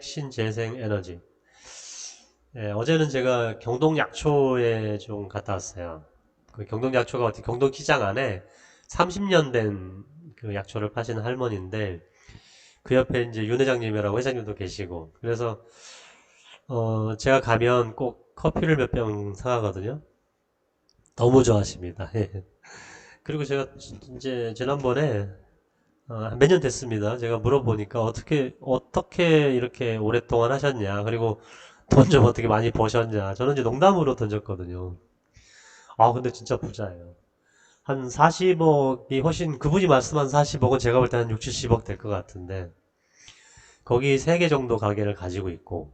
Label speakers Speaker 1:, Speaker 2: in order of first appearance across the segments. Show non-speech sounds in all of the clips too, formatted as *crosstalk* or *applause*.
Speaker 1: 신재생 에너지. 예, 어제는 제가 경동 약초에 좀 갔다 왔어요. 그 경동 약초가 어디 경동 시장 안에 30년 된 그 약초를 파시는 할머니인데 그 옆에 이제 윤 회장님이라고 회장님도 계시고 그래서 어 제가 가면 꼭 커피를 몇 병 사가거든요. 너무 좋아하십니다. *laughs* 예. 그리고 제가 이제 지난번에 어, 몇 년 됐습니다. 제가 물어보니까 어떻게 어떻게 이렇게 오랫동안 하셨냐 그리고 돈 좀 어떻게 많이 버셨냐 저는 이제 농담으로 던졌거든요. 아 근데 진짜 부자예요. 한 40억이 훨씬 그분이 말씀한 40억은 제가 볼 때 한 6, 70억 될 것 같은데 거기 3개 정도 가게를 가지고 있고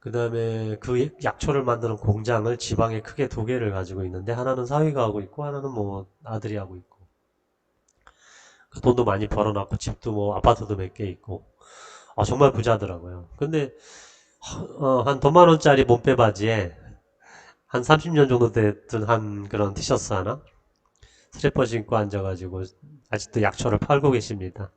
Speaker 1: 그 다음에 그 약초를 만드는 공장을 지방에 크게 두 개를 가지고 있는데 하나는 사위가 하고 있고 하나는 뭐 아들이 하고 있고 그 돈도 많이 벌어놨고 집도 뭐 아파트도 몇 개 있고 아 정말 부자더라고요. 근데 어, 한 돈만 원짜리 몸빼 바지에 한 30년 정도 됐던 한 그런 티셔츠 하나 슬리퍼 신고 앉아가지고 아직도 약초를 팔고 계십니다.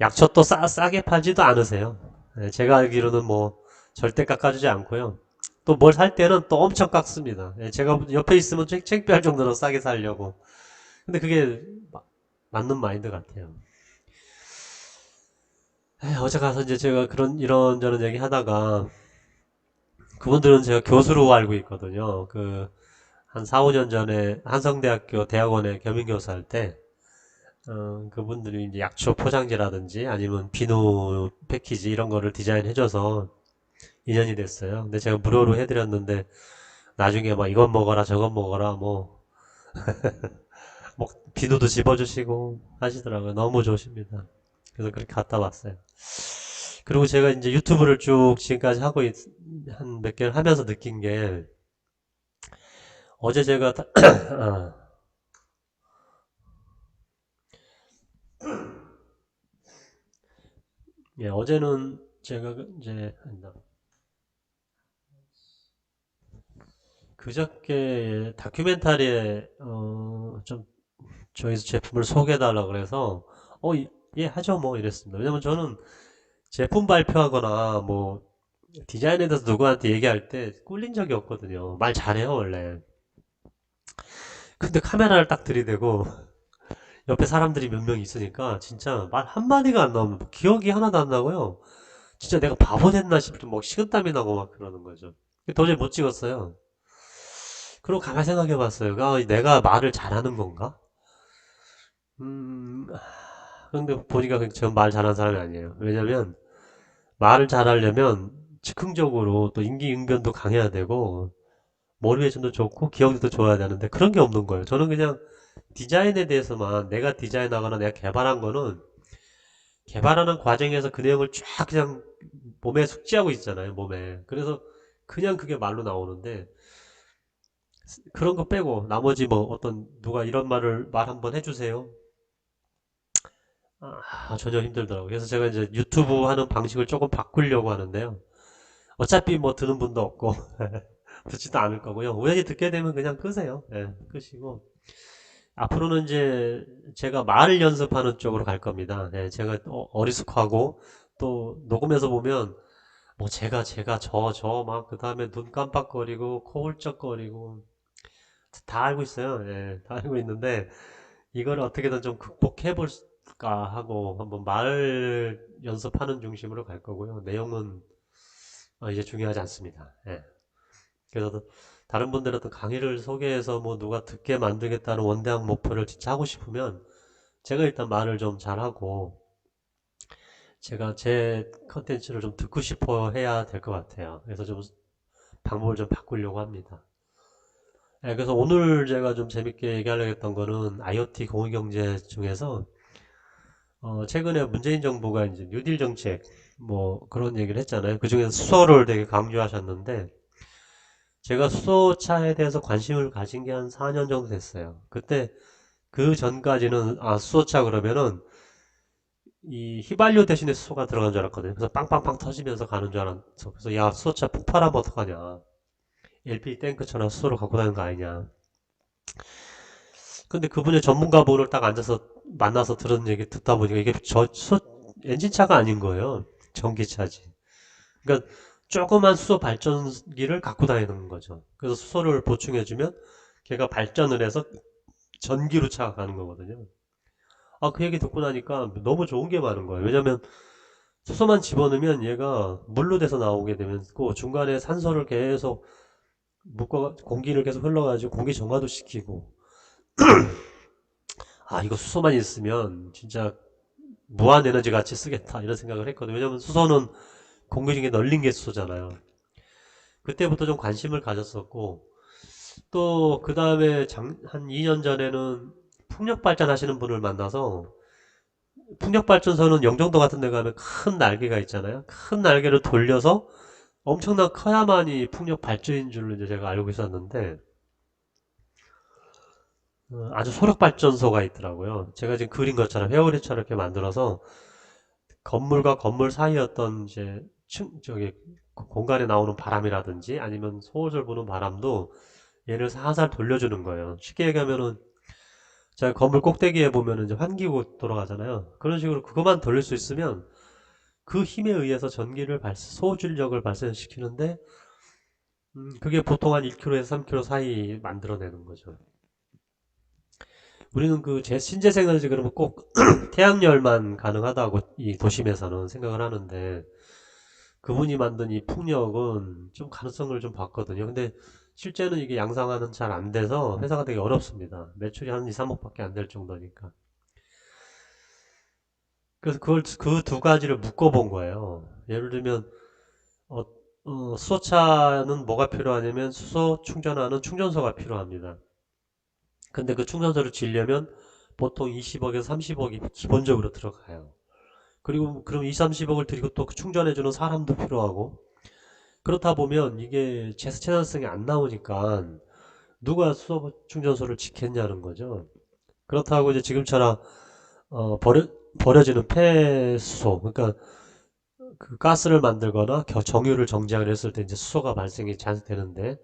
Speaker 1: 약초 또 싸, 싸게 팔지도 않으세요. 예, 제가 알기로는 뭐 절대 깎아주지 않고요. 또 뭘 살 때는 또 엄청 깎습니다. 예, 제가 옆에 있으면 창- 창피할 정도로 싸게 살려고. 근데 그게 마- 맞는 마인드 같아요. 에, 어제 가서 이제 제가 그런 이런저런 얘기 하다가 그분들은 제가 교수로 알고 있거든요. 그 한 4, 5년 전에 한성대학교 대학원에 겸임교수 할 때, 어, 그분들이 이제 약초 포장지라든지 아니면 비누 패키지 이런 거를 디자인해줘서 인연이 됐어요. 근데 제가 무료로 해드렸는데 나중에 막 이건 먹어라 저건 먹어라 뭐, *laughs* 뭐 비누도 집어주시고 하시더라고요. 너무 좋으십니다. 그래서 그렇게 갔다 왔어요. 그리고 제가 이제 유튜브를 쭉 지금까지 하고 한 몇 개를 하면서 느낀 게 어제 제가 다- *coughs* 아, 예, 어제는 제가 그 이제 아니다. 그저께 다큐멘터리에 어, 좀 저희 제품을 소개해달라 그래서 어, 이- 예, 하죠 뭐 이랬습니다. 왜냐면 저는 제품 발표하거나 뭐 디자인에 대해서 누구한테 얘기할 때 꿀린 적이 없거든요. 말 잘해요 원래. 근데 카메라를 딱 들이대고 *laughs* 옆에 사람들이 몇 명 있으니까 진짜 말 한마디가 안 나오면 뭐 기억이 하나도 안 나고요. 진짜 내가 바보 됐나 싶을 막 식은땀이 나고 막 그러는 거죠. 도저히 못 찍었어요. 그리고 가만히 생각해 봤어요. 아, 내가 말을 잘하는 건가? 음, 근데 보니까 전말 잘하는 사람이 아니에요. 왜냐면 말을 잘하려면 즉흥적으로 또 임기응변도 강해야 되고 모티베이션도 좋고 기억력도 좋아야 되는데 그런 게 없는 거예요. 저는 그냥 디자인에 대해서만 내가 디자인하거나 내가 개발한 거는 개발하는 과정에서 그 내용을 쫙 그냥 몸에 숙지하고 있잖아요, 몸에. 그래서 그냥 그게 말로 나오는데 그런 거 빼고 나머지 뭐 어떤 누가 이런 말을 말 한번 해주세요. 아, 전혀 힘들더라고요. 그래서 제가 이제 유튜브 하는 방식을 조금 바꾸려고 하는데요. 어차피 뭐 듣는 분도 없고 *laughs* 듣지도 않을 거고요. 우연히 듣게 되면 그냥 끄세요. 예, 끄시고 앞으로는 이제 제가 말을 연습하는 쪽으로 갈 겁니다. 예, 제가 어- 어리숙하고 또 녹음해서 보면 뭐 제가 제가 저 저 막 그 다음에 눈 깜빡거리고 코 훌쩍거리고 다 알고 있어요. 예, 다 알고 있는데 이걸 어떻게든 좀 극복해 볼 까 하고 한번 말 연습하는 중심으로 갈 거고요. 내용은 어, 이제 중요하지 않습니다. 예. 그래서 다른 분들은 또 강의를 소개해서 뭐 누가 듣게 만들겠다는 원대한 목표를 진짜 하고 싶으면 제가 일단 말을 좀 잘하고 제가 제 컨텐츠를 좀 듣고 싶어 해야 될 것 같아요. 그래서 좀 방법을 좀 바꾸려고 합니다. 예, 그래서 오늘 제가 좀 재밌게 얘기하려고 했던 거는 IoT 공유경제 중에서 어, 최근에 문재인 정부가 이제 뉴딜 정책 뭐 그런 얘기를 했잖아요. 그 중에서 수소를 되게 강조하셨는데 제가 수소차에 대해서 관심을 가진 게 한 4년 정도 됐어요. 그때 그 전까지는 아 수소차 그러면은 이 휘발유 대신에 수소가 들어간 줄 알았거든요. 그래서 빵빵빵 터지면서 가는 줄 알았어. 그래서 야 수소차 폭발하면 어떡하냐. LP 탱크처럼 수소를 갖고 다니는 거 아니냐. 근데 그분의 전문가분을 딱 앉아서 만나서 들은 얘기 듣다 보니까 이게 저 수소 엔진차가 아닌 거예요. 전기차지. 그러니까 조그만 수소 발전기를 갖고 다니는 거죠. 그래서 수소를 보충해주면 걔가 발전을 해서 전기로 차가 가는 거거든요. 아, 그 얘기 듣고 나니까 너무 좋은 게 많은 거예요. 왜냐면 수소만 집어넣으면 얘가 물로 돼서 나오게 되면 그 중간에 산소를 계속 묶어 공기를 계속 흘러가지고 공기 정화도 시키고 *clears throat* 아 이거 수소만 있으면 진짜 무한 에너지 같이 쓰겠다 이런 생각을 했거든요. 왜냐면 수소는 공기 중에 널린 게 수소잖아요. 그때부터 좀 관심을 가졌었고 또 그 다음에 한 2년 전에는 풍력 발전 하시는 분을 만나서 풍력 발전소는 영종도 같은 데 가면 큰 날개가 있잖아요. 큰 날개를 돌려서 엄청난 커야만이 풍력 발전인 줄로 이제 제가 알고 있었는데 어, 아주 소력 발전소가 있더라고요. 제가 지금 그린 것처럼 회오리처럼 이렇게 만들어서 건물과 건물 사이 어떤 이제 층 저기 공간에 나오는 바람이라든지 아니면 소설 부는 바람도 얘를 살살 돌려주는 거예요. 쉽게 얘기하면은 제가 건물 꼭대기에 보면은 이제 환기구 돌아가잖아요. 그런 식으로 그것만 돌릴 수 있으면 그 힘에 의해서 전기를 발생, 소출력을 발생시키는데 음, 그게 보통 한 1km에서 3km 사이 만들어내는 거죠. 우리는 그 제 신재생 에너지 그러면 꼭 *clears throat* 태양열만 가능하다고 이 도심에서는 생각을 하는데 그분이 만든 이 풍력은 좀 가능성을 좀 봤거든요. 근데 실제는 이게 양상화는 잘 안 돼서 회사가 되게 어렵습니다. 매출이 한 2, 3억밖에 안 될 정도니까. 그래서 그걸 그 두 가지를 묶어본 거예요. 예를 들면 어, 어, 수소차는 뭐가 필요하냐면 수소 충전하는 충전소가 필요합니다. 근데 그 충전소를 지으려면 보통 20억에서 30억이 기본적으로 들어가요. 그리고 그럼 2, 30억을 들이고 또 그 충전해주는 사람도 필요하고 그렇다 보면 이게 제스체전성이 안 나오니까 누가 수소 충전소를 짓겠냐는 거죠. 그렇다고 이제 지금처럼 어, 버려, 버려지는 폐수소 그러니까 그 가스를 만들거나 겨- 정유를 정지하려 했을 때 이제 수소가 발생이 잘 되는데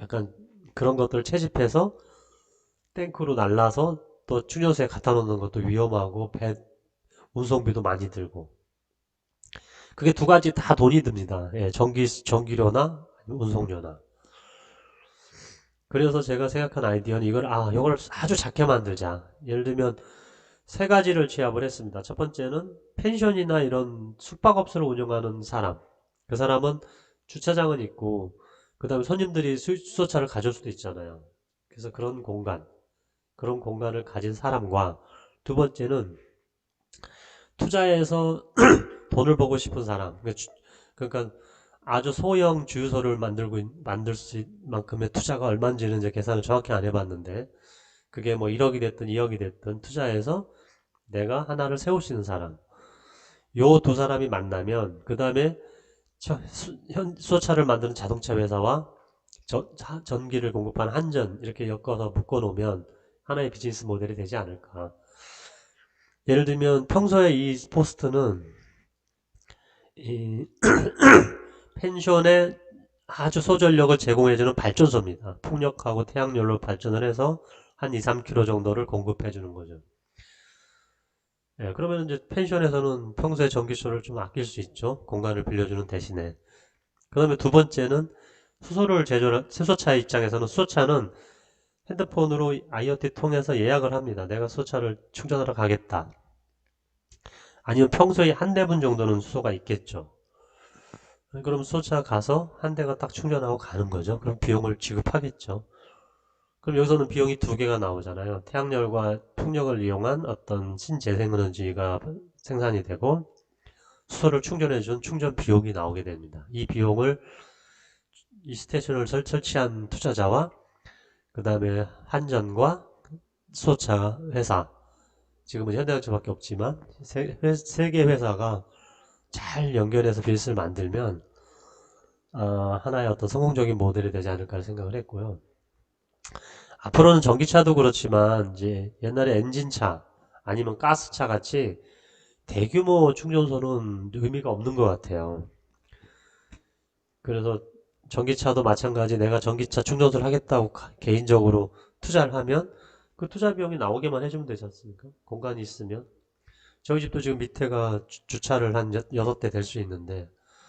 Speaker 1: 약간 그런 것들을 채집해서 탱크로 날라서 또 충전소에 갖다 놓는 것도 위험하고 배 운송비도 많이 들고 그게 두 가지 다 돈이 듭니다. 예, 전기 전기료나 운송료나. 그래서 제가 생각한 아이디어는 이걸 아 이걸 아주 작게 만들자. 예를 들면 세 가지를 취합을 했습니다. 첫 번째는 펜션이나 이런 숙박업소를 운영하는 사람. 그 사람은 주차장은 있고 그 다음에 손님들이 수- 수소차를 가져올 수도 있잖아요. 그래서 그런 공간, 그런 공간을 가진 사람과 두 번째는 투자해서 *clears throat* 돈을 벌고 싶은 사람. 그러니까 주- 그러니까 아주 소형 주유소를 만들고 있- 만들 수 있- 만큼의 투자가 얼마인지는 이제 계산을 정확히 안 해봤는데 그게 뭐 1억이 됐든 2억이 됐든 투자해서 내가 하나를 세울 수 있는 사람. 요 두 사람이 만나면 그 다음에 현 수소차를 만드는 자동차 회사와 저- 자- 전기를 공급하는 한전 이렇게 엮어서 묶어 놓으면 하나의 비즈니스 모델이 되지 않을까. 예를 들면 평소에 이 포스트는 이 *clears throat* 펜션에 아주 소전력을 제공해주는 발전소입니다. 풍력하고 태양열로 발전을 해서 한 2, 3km 정도를 공급해 주는 거죠. 예, 그러면 이제 펜션에서는 평소에 전기료를 좀 아낄 수 있죠. 공간을 빌려주는 대신에. 그 다음에 두 번째는 수소를 제조한, 수소차 입장에서는 수소차는 핸드폰으로 IoT 통해서 예약을 합니다. 내가 수소차를 충전하러 가겠다. 아니면 평소에 한 대분 정도는 수소가 있겠죠. 그럼 수소차 가서 한 대가 딱 충전하고 가는 거죠. 그럼 비용을 지급하겠죠. 그럼 여기서는 비용이 두 개가 나오잖아요. 태양열과 풍력을 이용한 어떤 신재생에너지가 생산이 되고 수소를 충전해준 충전 비용이 나오게 됩니다. 이 비용을 이 스테이션을 설- 설치한 투자자와 그 다음에 한전과 수소차 회사 지금은 현대자동차밖에 없지만 세개 회사가 잘 연결해서 비즈니스를 만들면 어, 하나의 어떤 성공적인 모델이 되지 않을까 생각을 했고요. 앞으로는 전기차도 그렇지만 이제 옛날에 엔진차 아니면 가스차 같이 대규모 충전소는 의미가 없는 것 같아요. 그래서 전기차도 마찬가지 내가 전기차 충전소를 하겠다고 가- 개인적으로 투자를 하면 그 투자 비용이 나오게만 해주면 되지 않습니까? 공간이 있으면. 저희 집도 지금 밑에가 주, 차를 한 여, 여섯 대될 수 있는데